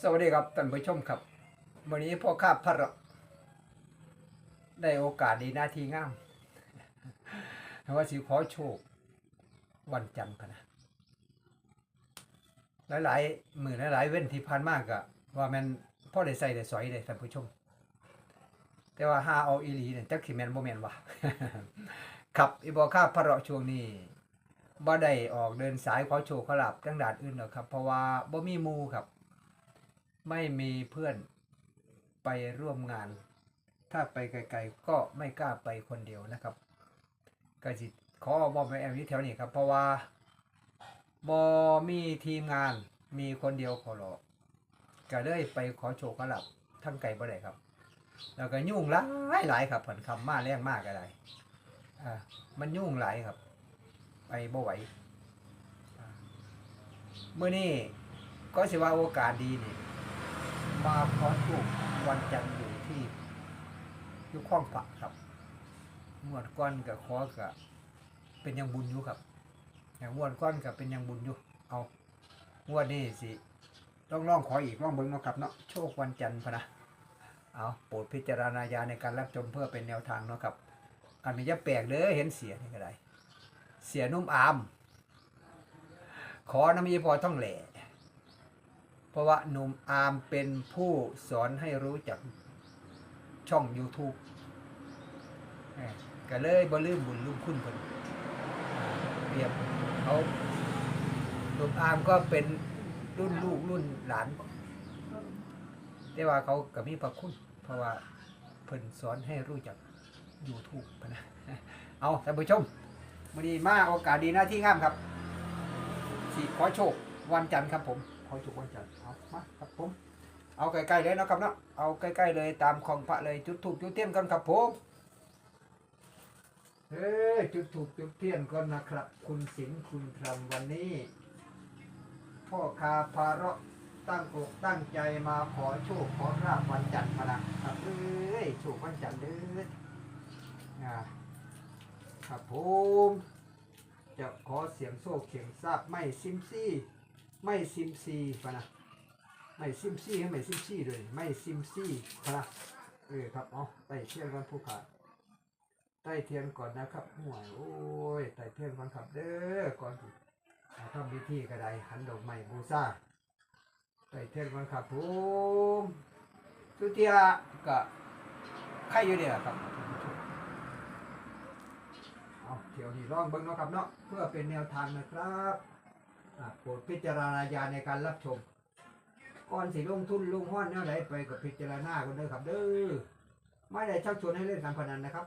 สวัสดีครับท่านผู้ชมครับ วันนี้พ่อข้าพระได้โอกาสดีหน้าที่งามว่าสิขอโชค วันจันทร์พะนะหลายๆมือหลายๆเว้นที่ผ่านมากอะว่ามันพ่อได้ใส่ได้สอยได้ท่านผู้ชม แต่ว่าหาเอาอีหลีเนี่ยจักสิแมนบ่แมนวะครับอีบอข้าพระช่วงนี้บ่ได้ออกเดินสายขอโชคขลาบจังดานอื่นหรอกครับ เพราะว่าบ่มีมูครับ ไม่มีเพื่อนไปร่วมงาน ถ้าไปไกลๆก็ไม่กล้าไปคนเดียวนะครับก็สิขอบอมไปแอมยู่แถวนี้ครับ เพราะว่าบอมีทีมงานมีคนเดียวขอรอก็เลยไปขอโชคขอลับทั้งไก่บ่ได้ครับ แล้วก็ยุ่งหลายหลายครับผลคำมาแรงมากอะไรอ่ามันยุ่งหลายครับ ไปบ่ไหวเมื่อนี้ก็สิว่าโอกาสดีนี่ มาขอถูกวันจันทร์อยู่ที่อยุข้องพระครับงวดก้อนกับขอกับเป็นยังบุญอยู่ครับอย่างงวดก้อนกับเป็นยังบุญอยู่เอางวดนี้สิต้องลองขออีกลองเบิ้งเนาะครับเนาะโชควันจันทร์พะนะเอาโปรดพิจารณาญาในการรับชมเพื่อเป็นแนวทางเนาะครับอันนี้จะแปลกเด้อเห็นเสียนี่ก็ได้เสียนุ่มอาม ขอน้ำมีพอท่องแหล่ เพราะว่าหนุ่มอาร์มเป็นผู้สอนให้รู้จักช่อง YouTube ก็เลยบ่ลืมบุญลืมคุณเพิ่นเปรียบเขาหนุ่มอาร์มก็เป็นรุ่นลูกรุ่นหลาน แต่ว่าเขาก็มีพระคุณ เพราะว่าเพิ่นสอนให้รู้จัก YouTube พนะเอาท่านผู้ชมวันนี้มาโอกาสดีหน้าที่งามครับสิขอโชควันจันทร์ครับผม อโชควันจันทร์เอามาครับผม เอาใกล้ๆเลยนะครับเนาะเอาใกล้ๆเลยตามของพระเลยจุดถูกจุดเทียนกันครับผมเฮ้ยจุดถูกจุดเทียนก่อนนะครับ คุณสิงคุณทำวันนี้ พ่อคาพาระตั้งอกตั้งใจมาขอโชคขอราบวันจันทร์มานะครับเอ้ยโชควันจันทร์เด้ออ่าครับผมจะขอเสียงโชคเสียงทราบไม่ซิมซี่ ไม่ซิมซีพะนะไม่ซิมซี่ให้ไม่ซิมซี่เลยไม่ซิมซี่พะนะเออครับเอาไต่เทียนกันผู้ขาไต่เทียนก่อนนะครับห่วยโอ้ยไต่เทียนก่อนครับเด้อก่อนทำพิธีก็ไดหันดอกไม้บูชาไต่เทียนก่อนครับผมสุเทียก็ใครอยู่เนี่ยครับเอาเดี๋ยวนี้ลองเบิ่งเนาะครับเนาะเพื่อเป็นแนวทางนะครับ โปรดพิจารณาญาณในการรับชม ก่อนสิลงทุนลงห้อนแนวไหนไปกับพิจารณากันเด้อครับ เด้อไม่ได้ชักชวนให้เล่นการพนันนะครับ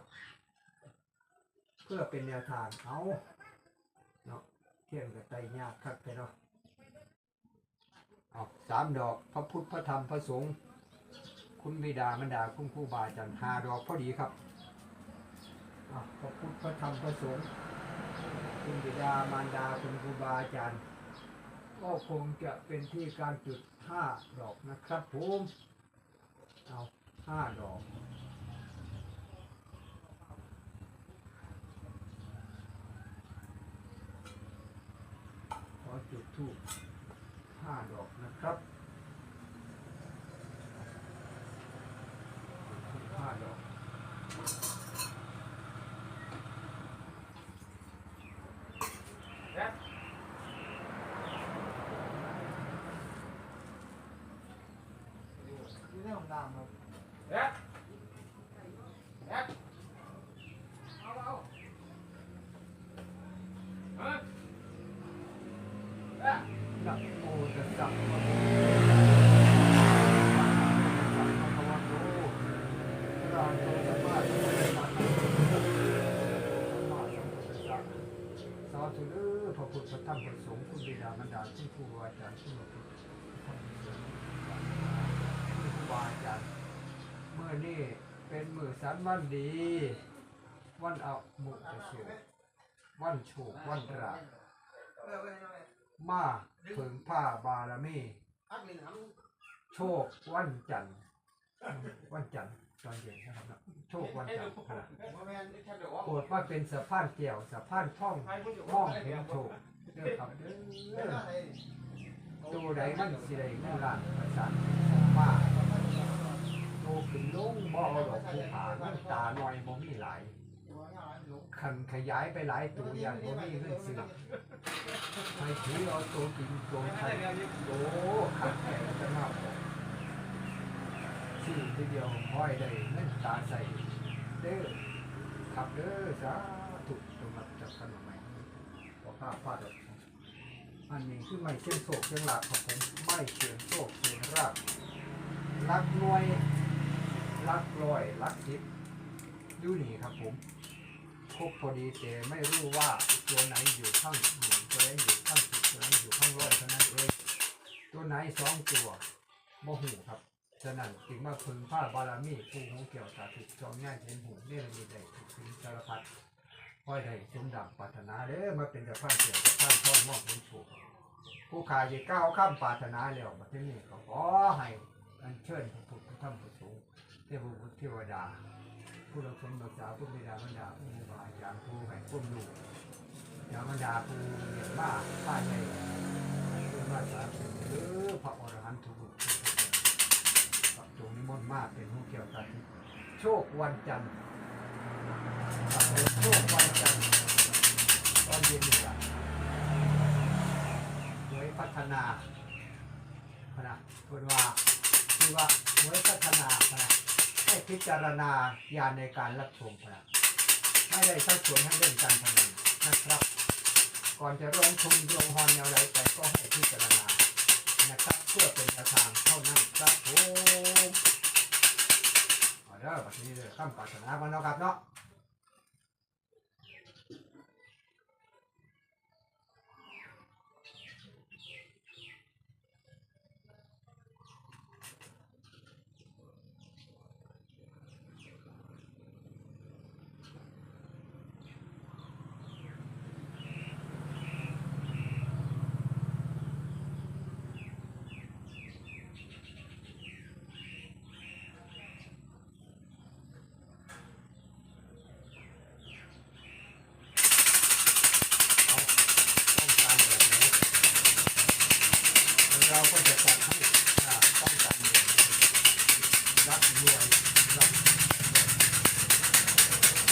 เพื่อเป็นแนวทางเอาเนาะเที่ยงกับไตยากครับไปเนาะเอาสามดอกพระพุทธพระธรรมพระสงฆ์คุณบิดามารดาคุณครูบาอาจารย์ห้าดอกพอดีครับเอพระพุทธพระธรรมพระสงฆ์คุณบิดามารดาคุณครูบาอาจารย์ ก็คงจะเป็นที่การจุดห้าดอกนะครับผมเอาห้าดอกขอจุดทูบห้าดอกนะครับจุดธูปห้าดอก อยู่ในห้องน้ำครับ เอ๊ะเอ๊ะเอาเอาฮะเอ๊ะ นะโมตัสสะภะคะวะโตอะระหะโตสัมมาสัมพุทธัสสะสัมมาสัมพุทธัสสะสาธุเด้อพระพุทธพระธรรมพระสงฆ์คุณบิดามารดาคุณครูอาจารย์คุณหลวงพ่อท่านเสริมคุณครูบาอาจารย์เมื่อนี้เป็นมือสันวันดี วันเอามุกเสือวันโชควันรา มาถึงผ้าบารมีพักหนึ่งครับโชควันจันทร์วันจันทร์ตอนเย็นนะครับเนาะโชควันจันทร์ครับบ่แม่นแค่เดี๋ยวโปรดว่าเป็นสะพานเกี่ยวสะพานท่องมองเห็นโชคเด้อครับเด้เรื่องออะไรขตัวใดมันสิได้เงินล้านประสานมาโตขึ้นลงบ่เอาดอกผู้ขาเงินตาหน่อยบ่มีหลาย คันขยายไปหลายตัวอย่างบ่มีเงินซื้อให้ถือเอาตัวจริงตัวไทยโตขัดแข่งกันมากซื้อทีเดียวห้อยได้เงินตาใส่เด้อขับเด้อสาธุจงรับจากขนมใหม่ขอข้าพาดอกอันนี้คือไม่เส้นโศกเชียงหลักของผมไม่เชียงโศกเชียงรากรักน่วยรักลอยรักทิพย์ยู่นี่ครับผม ครบพอดีแต่ไม่รู้ว่าตัวไหนอยู่ข้างหนึ่งตัวไหนอยู่ข้างสิบตัวไหนอยู่ข้างร้อยเท่านั้นเองตัวไหนสองตัวบ่หูครับฉะนั้นจึงมาพึงผ้าบารมีผู้หูเกี่ยวกับถิจอมง่ายเห็นหูเนี่ยมีได้ถึงสารพัดค่อยได้สมดังปรารถนาเด้อมาเป็นจ้าข้าเกี่ยวกับข้าพ่อมอบเป็นโชคผู้ขายจะก้าวข้ามปรารถนาแล้วมาที่นี่ก็ขอให้อันเชิญพระพุทธธรรมประสงฆ์เทพบุตรเทวดา ผู้รักษารักษาผู้บิดามารดาผู้บาอาจารย์ผู้ให้ผู้ลูกยามารดาผู้เรียนบ้าป้าใหญ่ผู้มาสาธุหรือพระอรหันต์ทุกทุกทุกคนจงนิมนต์มากเป็นผู้เกี่ยวกับโชควันจันทร์โชควันจันทร์ตอนเย็นนี่แหละหวยพัฒนาพนะคนว่าคือว่าหวยพัฒนาพนะ ให้พิจารณาญาณในการรับชมครับไม่ได้ชักชวนให้เล่นการพนันนะครับ ก่อนจะร้องทุนลงฮอนแนวไรไปก็ให้พิจารณานะครับ เพื่อเป็นแนวทางเท่านั้นครับผมเอาเด้อบัดนี้เลยข้ามปรารถนาบ้านเนาะครับเนาะ เราก็จะจัดให้อ่ต้องการแบบนี้รับรวยรับ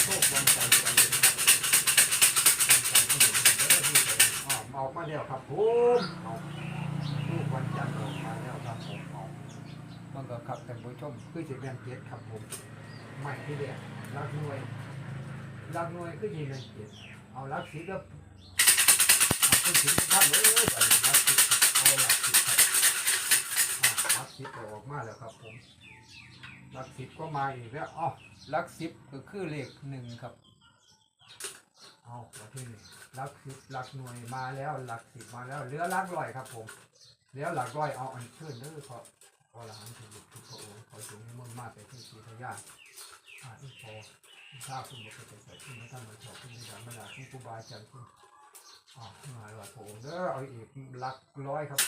โชควันใจวันเด็กวันใจที่หนึ่งเด้อที่เอ๋อออกมาแล้วครับผมเอาลูกวันจันทร์ออกมาแล้วครับผมเอามันก็ครับท่ผู้ชมคือจะเป็นเกียรติครับผมใหม่ที่เรียรักหน่วยรักหน่วยคือยีนเกียรติเอารักสีแล้วเอาขึ้นถึงท่านเลยไปรักสิบเอาหลักสิบครับอ่ารัก สิบออกมาแล้วครับผมหลักสิบก็มาอีกแล้วอ๋อหลักสิบก็คือเลขหนึ่งครับเอาประเทศนี้หลักสิบหลักหน่วยมาแล้วหลักสิบมาแล้วเหลือหลักร้อยครับผมเหลือหลักร้อยเอาอันเชิญเด้อเพราะพอหลังถูกทุกพระองค์ขอจงให้มุ่งมากไปที่สีทายาอ่าอีกพอข้าคุณบุตรใส่ขึ้นมาท่านมาชอบคุณบิดามาดาคุณครูบาอาจารย์คุณอ๋อมาหลักโอ้เด้อเอาอีกหลักร้อยครับ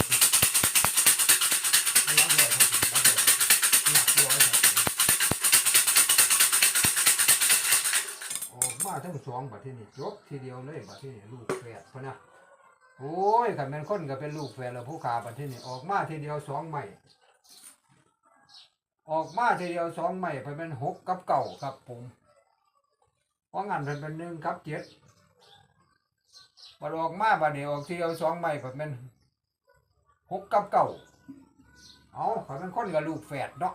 หลักร้อยครับหลักร้อยหลักร้อยครับออกมาทั้งสองบัดที่นี่จบทีเดียวเลยบัดที่นี่ลูกแฝดพะนะโอ้ยขันเป็นคนก็เป็นลูกแฝดแล้วผู้ขาบัดที่นี่ออกมาทีเดียวสองใหม่ ออกมาทีเดียวสองใหม่ไปเป็นหกกับเก่าครับผมเพราะงั้นเป็นเป็นหนึ่งกับเจ็ดบัดออกมาบัดนี้ออกทีเดียวสองใบแบบมันหกกับเก่า เอาขาเป็นคนกับลูกแฝดเนาะ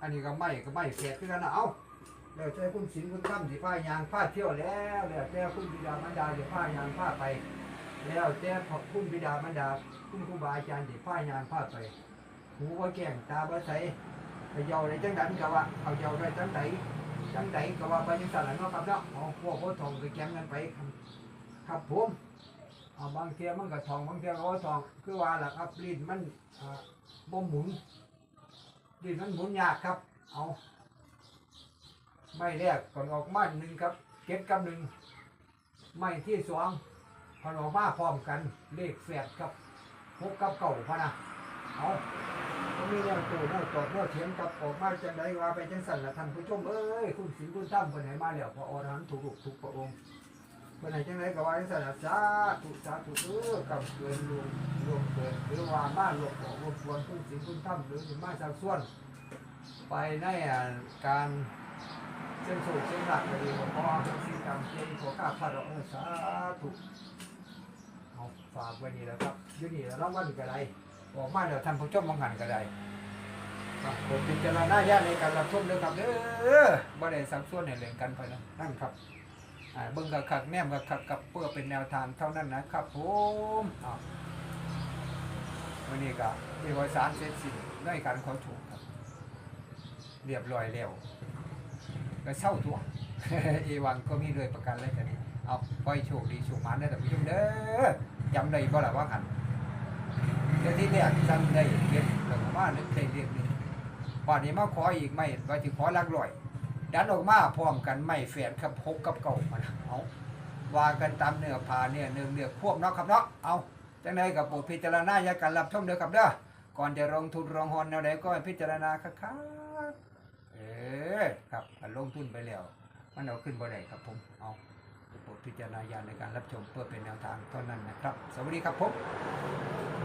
อันนี้ก็ไม่ก็ไม่แฝดคือกันนะเอาแล้วใจคุณศิลคุณตั้มสิผ้ายางผ้าเที่ยวแล้วแล้วแต่คุณบิดามารดาจะผ้ายางผ้าไป แล้วแต่พอคุณบิดามารดา คุณครูบาอาจารย์จะผ้ายางผ้าไปหูว่าแก่งตาบ่ใสไปเยาได้จังดันก็ว่าเอาเยาได้จังไดจังไดก็ว่าไปจังสั่นแหละเนาะครับเนาะเอาพวกพ่อทองก็แจ้งกันไปครับผม อาบางเทียมันก็ทองบางเทียก็บ่ทอง คือว่าล่ะครับลิ้นมันอ่าบ่หมุนลิ้นมันหมุนยากครับ เอาไม่แรกก่อนออกมาหนึ่งครับเก็บกับหนึ่งไม่ที่สองพอออกมาพร้อมกันเลขแฝดครับหกกับเก่าพะนะเอาก็มีแนวตัวแนวตอบแนวเถียงกับออกมาจังไดว่าไปจังสันละท่านผู้ชมเอ้ยคุณสิงคุณตั้มคนไหนมาแล้วพออรหันต์ถูกลูกถูกพระองค์ วันไหนจังไรก็ว่าสนับสาธุสาธุเออกับเกินรวมรวมเกินหรือว่าบ้านรวมของรวมควรผู้สิงคุณทำหรือสิมาจากส่วน ไปในอ่าการเส้นสูงเส้นหลักก็ดีกว่าเพราะว่าเป็นสิ่งจำเป็นขอข้าพระเออสาธุเอาฝากไว้นี่แล้วครับยู่นี่แล้วรางวัลก็ได้ออกมาเดี๋ยวท่านผู้ชมมองหันก็ได้ครับผมพิจารณาญาณในการรับชมเลยครับเด้อบ่ได้สักส่วนในเรื่องกันไปนะนั่นครับ อ่าเบิ่งกับคักแนมกับคักกับเพื่อเป็นแนวทางเท่านั้นนะครับผมอ้าววันนี้ก็มีวสารเสร็จสิ้นในการขอถูกครับ เรียบร้อยแล้วก็เช่าตัว เอวังก็มีเลยประกันเลยกันนี้เอาปล่อยโชคดีโชคมันได้แต่ผู้ชมเด้อจำได้บ่ล่ะว่าหันเดี๋ยวที่แรกจำได้เก็บแล้วก็มานึกได้เรียกนี่ป่านนี้มาขออีกไม่ว่าสิขอหลักร้อย ดันออกมาพร้อมกันไม่แฝดครับพกกับเก่ามันเอาว่ากันตามเนื้อผ้าเนี่ยเนื้อเนื้อควบเนาะครับเนาะเอาจังไดกับปู่พิจารณาอย่าการรับชมเด้อครับเด้อก่อนจะลงทุนลงหอนแนวใดก็พิจารณาคักๆเออครับลงทุนไปแล้วมันเอาขึ้นบ่ได้ครับผมเอาโปรดพิจารณาญาณในการรับชมเพื่อเป็นแนวทางเท่านั้นนะครับ สวัสดีครับผม